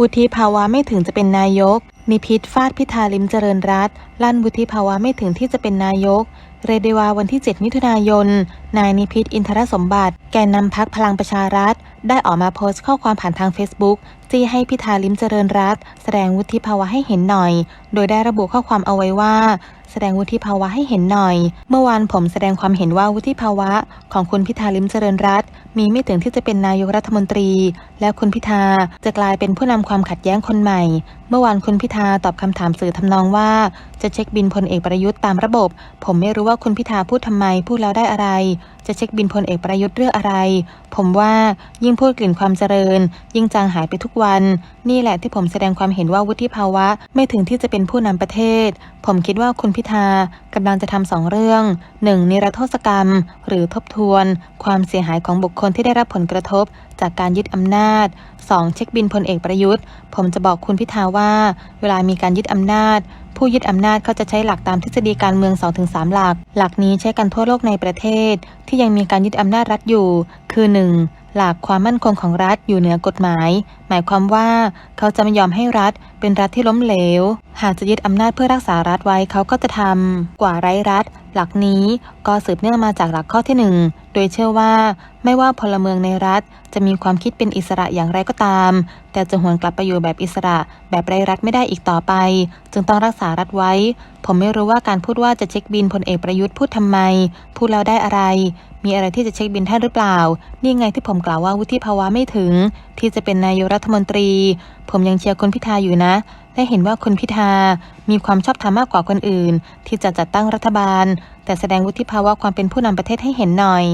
วุฒิภาวะไม่ถึงจะเป็นนายก นิพิษฟาดพิธาลิมเจริญรัตลั่นวุฒิภาวะไม่ถึงที่จะเป็นนายก เรเดวาวันที่ 7 มิถุนายน นายนิพิษอินทรสมบัติ แกนนำพักพลังประชารัฐ ได้ออกมาโพสต์ข้อความผ่านทาง Facebook จี้ให้พิธาลิมเจริญรัตแสดงวุฒิภาวะให้เห็นหน่อย โดยได้ระบุข้อความเอาไว้ว่า สดงวุฒิภาวะให้เห็นหน่อย เมื่อวานผมแสดงความเห็นว่าวุฒิภาวะ ของคุณพิธาลิมเจริญรัตมีไม่ถึงที่จะเป็นนายกรัฐมนตรี และคุณพิธาจะกลายเป็นผู้นำความขัดแย้งคนใหม่ เมื่อวานคุณพิธาตอบคำถามสื่อทำนองว่า จะเช็คบินพลเอกประยุทธ์ตามระบบ ผมไม่รู้ว่าคุณพิธาพูดทำไมพูดแล้วได้อะไร จะเช็คบินพลเอกประยุทธ์เรื่องอะไร ผมว่ายิ่งพูดกลิ่นความเจริญ ยิ่งจางหายไปทุกวัน นี่แหละที่ผมแสดงความเห็นว่าวุฒิภาวะ ไม่ถึงที่จะเป็นผู้นำประเทศ ผมคิดว่าคุณพิธากำลังจะทำสองเรื่อง 1. นิรโทษกรรม หรือทบทวน ความเสียหายของบุคคลที่ได้รับผลกระทบ จากการยึดอำนาจ 2. เช็คบินพลเอกประยุทธ์ ผมจะบอกคุณพิธาว่า เวลามีการยึดอำนาจ ผู้ยึดอำนาจเขาจะใช้หลักตามทฤษฎีการเมือง 2-3 หลัก หลักนี้ใช้กันทั่วโลกในประเทศ ที่ยังมีการยึดอำนาจรัฐอยู่ คือ 1. หลักความมั่นคงของรัฐอยู่เหนือกฎหมาย หมายความว่าเขาจะไม่ยอมให้รัฐเป็นรัฐที่ล้มเหลว หากจะยึดอำนาจเพื่อรักษารัฐไว้เขาก็จะทำกว่าไร้รัฐ หลักนี้ก็สืบเนื่องมาจากหลักข้อที่ 1 โดยเชื่อว่าไม่ว่าพลเมืองในรัฐจะมีความคิดเป็นอิสระอย่างไรก็ตาม แต่จะหวนกลับไปอยู่แบบอิสระ แบบไร้รัฐไม่ได้อีกต่อไป จึงต้องรักษารัฐไว้ ผมไม่รู้ว่าการพูดว่าจะเช็คบินพลเอกประยุทธ์พูดทำไม พูดแล้วได้อะไร มีอะไรที่จะเช็คบินท่านหรือเปล่า นี่ไงที่ผมกล่าวว่าวุฒิภาวะไม่ถึง ที่จะเป็นนายกรัฐมนตรี ผมยังเชียร์คุณพิธาอยู่นะและเห็นว่าคุณพิธา มีความชอบธรรมมากกว่าคนอื่น ที่จะจัดตั้งรัฐบาล แต่แสดงวุฒิภาวะความเป็นผู้นำประเทศให้เห็นหน่อย